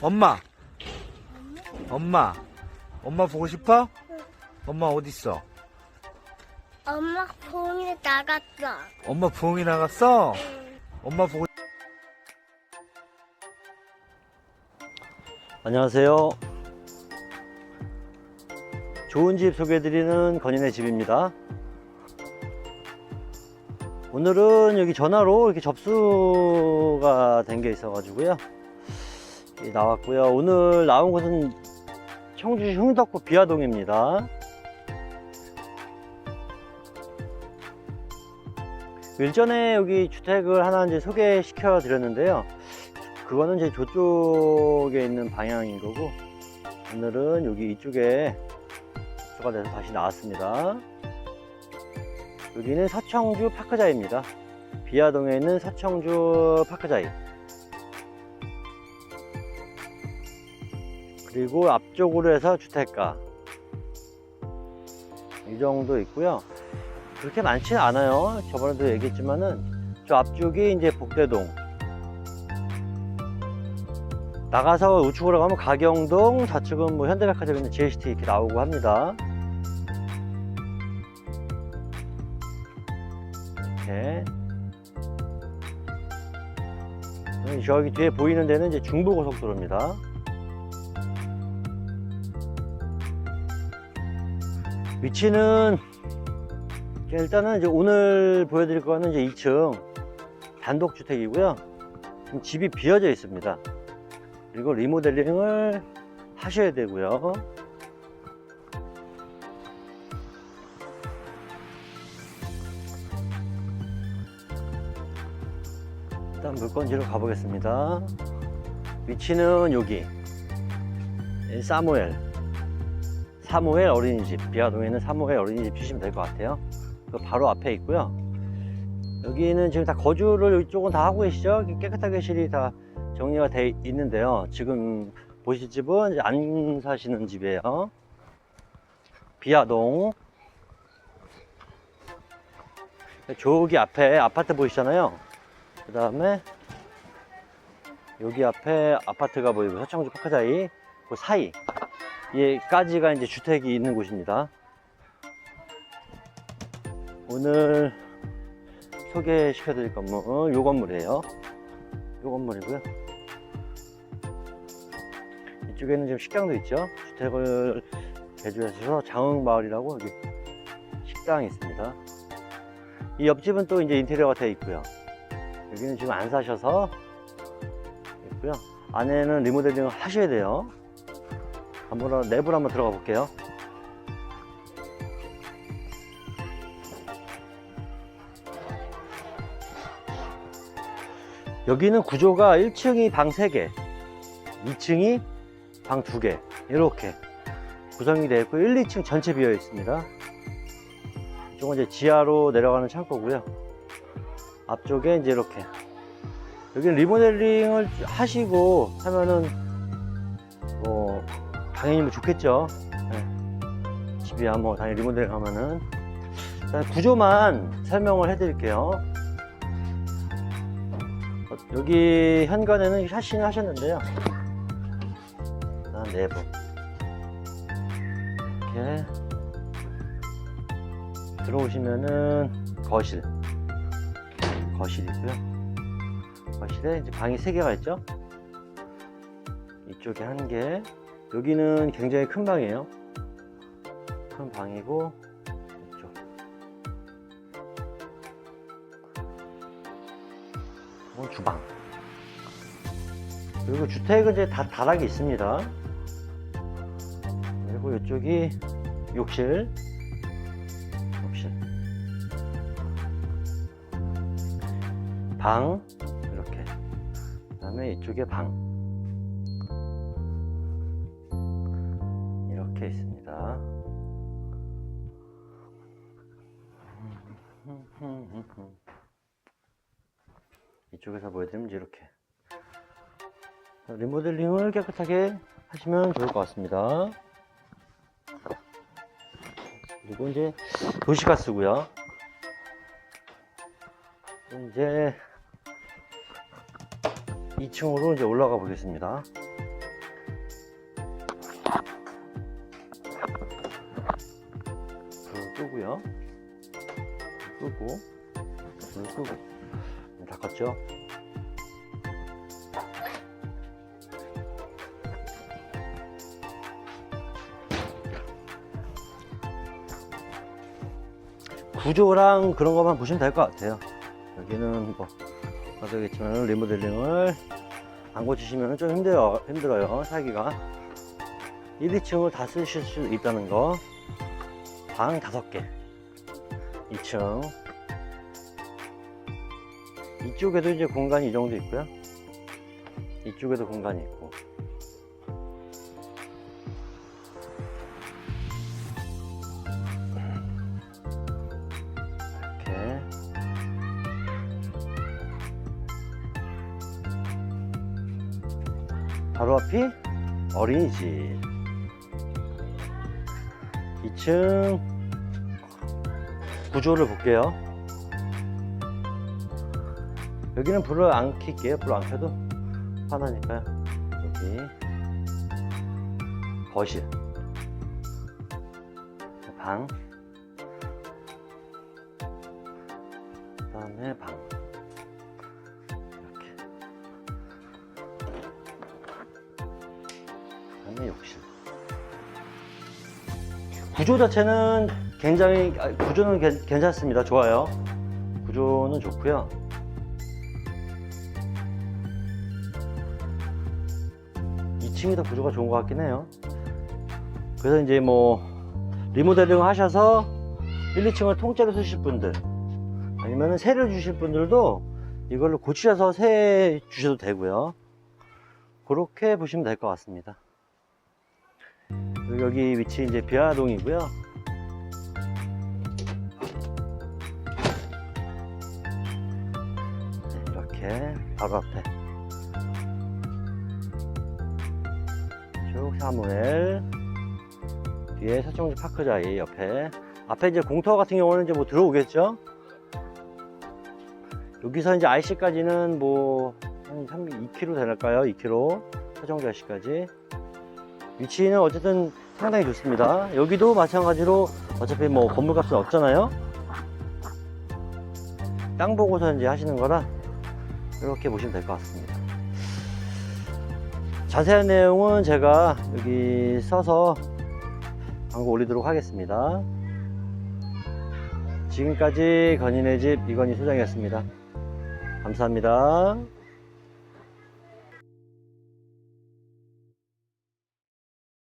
엄마. 엄마. 엄마 보고 싶어? 엄마 어디 있어? 엄마 공이 나갔어. 엄마 부엉이 나갔어? 엄마 보고 안녕하세요. 좋은 집 소개해드리는 건인의 집입니다. 오늘은 여기 전화로 이렇게 접수가 된 게 있어가지고요. 이 나왔고요. 오늘 나온 곳은 청주시 흥덕구 비아동입니다. 일전에 여기 주택을 하나 이제 소개시켜 드렸는데요. 그거는 이제 저쪽에 있는 방향인 거고 오늘은 여기 이쪽에 접수가 돼서 다시 나왔습니다. 여기는 서청주 파크자입니다. 비아동에 있는 서청주 파크자이. 그리고 앞쪽으로 해서 주택가. 이 정도 있고요. 그렇게 많지는 않아요. 저번에도 얘기했지만은 저 앞쪽이 이제 복대동. 나가서 우측으로 가면 가경동, 좌측은 뭐 현대백화점 있는 GST 이렇게 나오고 합니다. 이렇게. 음, 저기 뒤에 보이는 데는 이제 중부고속도로입니다. 위치는 일단은 이제 오늘 보여드릴 거는 이제 2층 단독주택이고요. 집이 비어져 있습니다. 그리고 리모델링을 하셔야 되고요. 일단 물건지로 가보겠습니다. 위치는 여기 예, 사무엘 사무엘 어린이집 비아동에 있는 사무엘 어린이집 주시면 될 것 같아요. 그 바로 앞에 있고요. 여기는 지금 다 거주를 이쪽은 다 하고 계시죠? 깨끗하게 실이 다 정리가 돼 있는데요. 지금 보실 집은 안 사시는 집이에요. 비아동. 저기 앞에 아파트 보이시잖아요. 그 다음에 여기 앞에 아파트가 보이고 서청주 파크자이 그 사이 에까지가 이제 주택이 있는 곳입니다. 오늘 소개시켜 드릴 건물은 요 건물이에요. 요 건물이고요. 이쪽에는 지금 식당도 있죠. 주택을 개조해서 장흥마을이라고 여기 식당이 있습니다. 이 옆집은 또 이제 인테리어가 되어 있고요. 여기는 지금 안 사셔서 있고요. 안에는 리모델링을 하셔야 돼요. 한번 내부로 한번 들어가 볼게요. 여기는 구조가 1층이 방 3개, 2층이 방 2개, 이렇게 구성이 되어 있고 1, 2층 전체 비어 있습니다. 이쪽은 이제 지하로 내려가는 창고고요. 앞쪽에 이제 이렇게 여기는 리모델링을 하시고 하면은 뭐 당연히 뭐 좋겠죠. 네. 집이야 뭐 당연히 리모델링 하면은 일단 구조만 설명을 해드릴게요. 어, 여기 현관에는 샤시는 하셨는데요. 일단 내부 이렇게 들어오시면은 거실 거실이고요. 거실에 이제 방이 세 개가 있죠. 이쪽에 한 개, 여기는 굉장히 큰 방이에요. 큰 방이고 이쪽. 이건 주방. 그리고 주택은 이제 다 다락이 있습니다. 그리고 이쪽이 욕실. 욕실. 방 이렇게. 그다음에 이쪽에 방. 이렇게 있습니다. 이쪽에서 보여드리면 이렇게 리모델링을 깨끗하게 하시면 좋을 것 같습니다. 그리고 이제 도시가스고요. 이제 2층으로 이제 올라가 보겠습니다. 끄고요. 끄고, 불 끄고. 다 껐죠? 구조랑 그런 것만 보시면 될 것 같아요. 여기는 뭐, 아시겠지만 리모델링을 안 고치시면 좀 힘들어, 힘들어요. 살기가. 1, 2층을 다 쓰실 수 있다는 거. 방 5개. 2층. 이쪽에도 이제 공간이 이 정도 있고요. 이쪽에도 공간이 있고. 이렇게. 바로 앞이 어린이집. 2층 구조를 볼게요. 여기는 불을 안 켤게요. 불 안 켜도 화나니까요. 여기 거실, 방, 그다음에 방 이렇게. 그다음에 욕실. 구조 자체는 굉장히 아, 구조는 괜- 괜찮습니다. 좋아요. 구조는 좋고요. 이층이더 구조가 좋은 것 같긴 해요. 그래서 이제 뭐 리모델링 하셔서 1, 2층을 통째로 쓰실 분들 아니면 세를 주실 분들도 이걸로 고치셔서 세 주셔도 되고요. 그렇게 보시면 될 것 같습니다. 여기 위치 이제 비아동이고요. 바로 앞에 쭉 사무엘 뒤에 서정지 파크자이 옆에 앞에 이제 공터 같은 경우는 이제 뭐 들어오겠죠. 여기서 이제 IC까지는 뭐 한 2km 될까요? 2km 서정자시까지 위치는 어쨌든 상당히 좋습니다. 여기도 마찬가지로 어차피 뭐 건물값은 없잖아요. 땅 보고서 이제 하시는 거라 이렇게 보시면 될 것 같습니다. 자세한 내용은 제가 여기 써서 광고 올리도록 하겠습니다. 지금까지 건인의 집 이건희 소장이었습니다. 감사합니다.